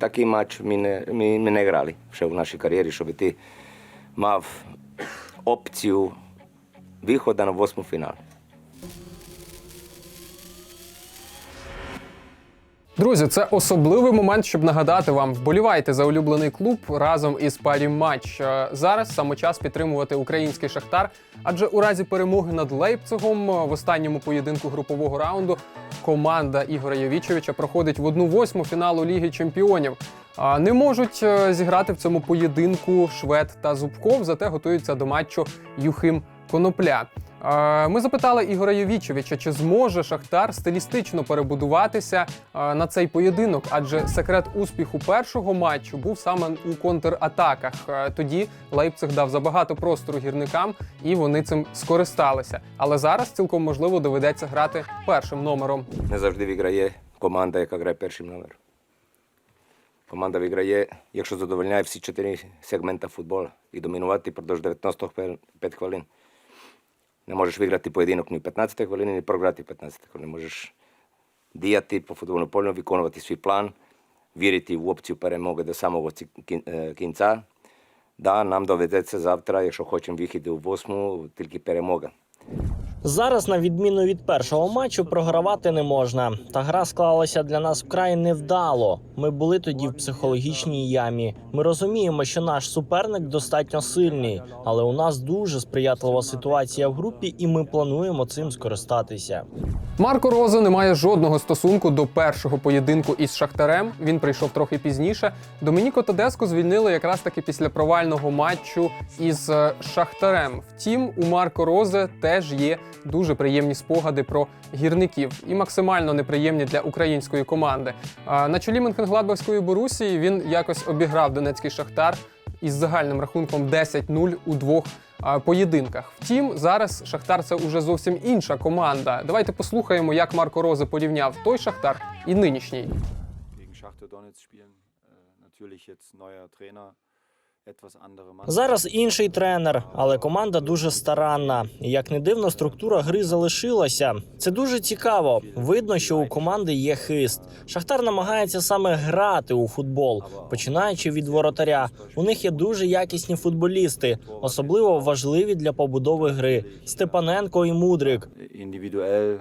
такий матч ми не, ми, ми не грали ще в нашій кар'єрі, щоб ти мав опцію виходу на восьму фінал. Друзі, це особливий момент, щоб нагадати вам, вболівайте за улюблений клуб разом із Парі Матч. Е, Зараз саме час підтримувати український шахтар, адже у разі перемоги над Лейпцигом е, в останньому поєдинку групового раунду команда Ігоря Йовічевича проходить в одну восьму фіналу Ліги Чемпіонів. Не можуть е, зіграти в цьому поєдинку Швед та Зубков, зате готуються до матчу Юхим Конопля. Ми запитали Ігоря Йовічевича, чи зможе Шахтар стилістично перебудуватися на цей поєдинок, адже секрет успіху першого матчу був саме у контратаках. Тоді Лейпциг дав забагато простору гірникам, і вони цим скористалися. Але зараз цілком можливо доведеться грати першим номером. Не завжди виграє команда, яка грає першим номером. Команда виграє, якщо задовольняє всі чотири сегменти футболу і домінувати продовж 95 хвилин. Не можеш виграти поєдинок ні в 15 хвилині, ні програти в 15 хвилин. Можеш діяти по футбольному полю, виконувати свій план, вірити в опцію перемоги до самого кінця. Да, нам доведеться завтра, якщо хочемо виїхати у восьму, тільки перемога. Зараз, на відміну від першого матчу, програвати не можна. Та гра склалася для нас вкрай невдало. Ми були тоді в психологічній ямі. Ми розуміємо, що наш суперник достатньо сильний, але у нас дуже сприятлива ситуація в групі, і ми плануємо цим скористатися. Марко Роза не має жодного стосунку до першого поєдинку із Шахтарем. Він прийшов трохи пізніше. Домініко Тедеско звільнили якраз таки після провального матчу із е, Шахтарем. Втім, у Марко Розе теж є дуже приємні спогади про гірників і максимально неприємні для української команди. На чолі Менхенгладбахської Борусії він якось обіграв донецький Шахтар із загальним рахунком 10-0 у двох поєдинках. Втім, зараз Шахтар це уже зовсім інша команда. Давайте послухаємо, як Марко Розе порівняв той Шахтар і нинішній. gegen Schachtar Донець spielen. Äh, natürlich jetzt neuer. Зараз інший тренер, але команда дуже старанна. Як не дивно, структура гри залишилася. Це дуже цікаво. Видно, що у команди є хист. Шахтар намагається саме грати у футбол, починаючи від воротаря. У них є дуже якісні футболісти, особливо важливі для побудови гри. Степаненко і Мудрик. Individuell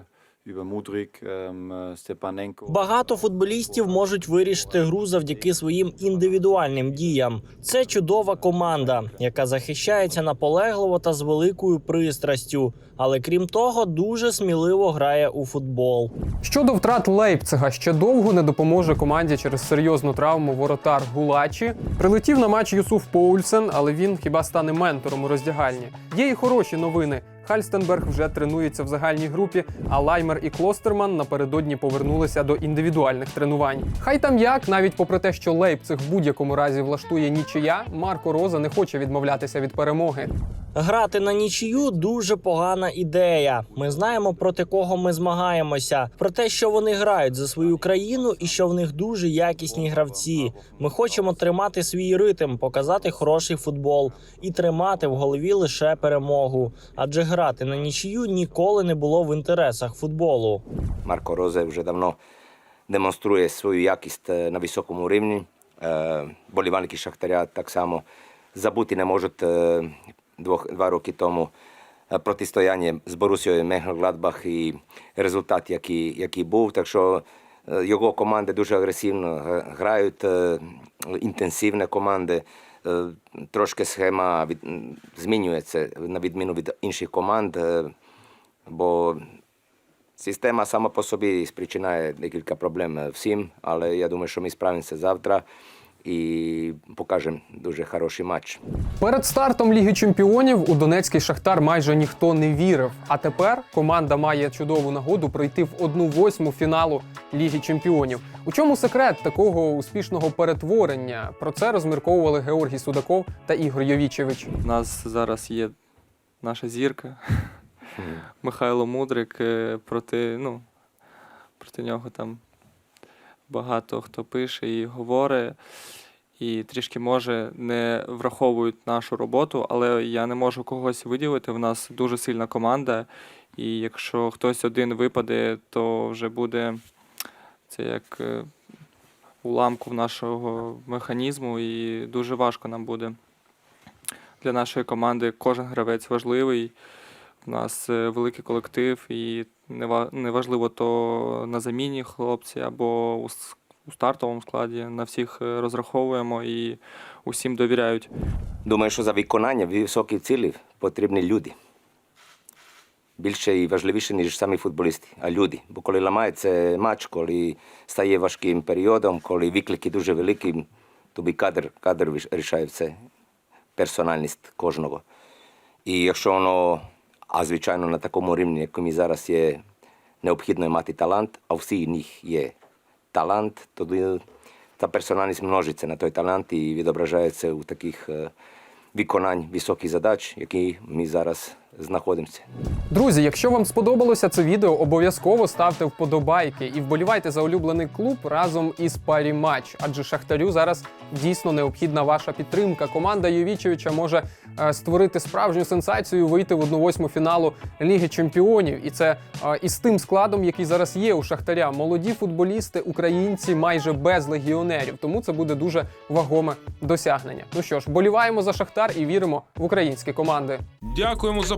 äh, Stepanenko. Багато футболістів можуть вирішити гру завдяки своїм індивідуальним діям. Це чудова команда, яка захищається наполегливо та з великою пристрастю. Але крім того, дуже сміливо грає у футбол. Щодо втрат Лейпцига, ще довго не допоможе команді через серйозну травму воротар Гулачі. Прилетів на матч Юсуф Поульсен, але він хіба стане ментором у роздягальні. Є і хороші новини. Хальстенберг вже тренується в загальній групі, а Лаймер і Клостерман напередодні повернулися до індивідуальних тренувань. Хай там як, навіть попри те, що Лейпциг в будь-якому разі влаштує нічия, Марко Роза не хоче відмовлятися від перемоги. Грати на нічию дуже погана ідея. Ми знаємо проти кого ми змагаємося, про те, що вони грають за свою країну і що в них дуже якісні гравці. Ми хочемо тримати свій ритм, показати хороший футбол і тримати в голові лише перемогу. Адже грати на нічию ніколи не було в інтересах футболу. Марко Розе вже давно демонструє свою якість е, на високому рівні. Е, Болівальники Шахтаря так само забути не можуть е, два роки тому е, протистояння з Борусією Мехлгладбах і результат, який, який був. Так що е, його команди дуже агресивно грають, е, інтенсивні команди. Е, Трошки схема від, змінюється на відміну від інших команд, е, бо Система сама по собі спричиняє декілька проблем всім, але я думаю, що ми справимося завтра і покажемо дуже хороший матч. Перед стартом Ліги Чемпіонів у Донецький Шахтар майже ніхто не вірив. А тепер команда має чудову нагоду пройти в одну восьму фіналу Ліги Чемпіонів. У чому секрет такого успішного перетворення? Про це розмірковували Георгій Судаков та Ігор Йовічевич. У нас зараз є наша зірка Михайло Мудрик. е, Проти, ну, проти нього там багато хто пише і говорить, і трішки може не враховують нашу роботу, але я не можу когось виділити. В нас дуже сильна команда, і якщо хтось один випаде, то вже буде це як е, уламку в нашого механізму, і дуже важко нам буде для нашої команди. Кожен гравець важливий. У нас е, великий колектив, і неважливо то на заміні хлопці або у, стартовому складі. На всіх е, розраховуємо і усім довіряють. Думаю, що за виконання високих цілей потрібні люди. Більше і важливіше, ніж самі футболісти, а люди. Бо коли ламається матч, коли стає важким періодом, коли виклики дуже великі, тобі кадр, кадр рішає все, персональність кожного. І якщо воно, a zwyczajno na takom rynnie, jakim zaraz jest neobhodno mati talent, a vsi njih je talent, tudi ta personalnost množice na toj talent i odražaje se u takih eh, uh, vykonanj visokih zadač, jaki mi zaraz знаходимося. Друзі, якщо вам сподобалося це відео, обов'язково ставте вподобайки і вболівайте за улюблений клуб разом із парі матч. Адже Шахтарю зараз дійсно необхідна ваша підтримка. Команда Йовічевича може е, створити справжню сенсацію, вийти в 1-8 фіналу Ліги Чемпіонів. І це е, із тим складом, який зараз є у Шахтаря. Молоді футболісти, українці майже без легіонерів. Тому це буде дуже вагоме досягнення. Ну що ж, боліваємо за Шахтар і віримо в українські команди. Дякуємо за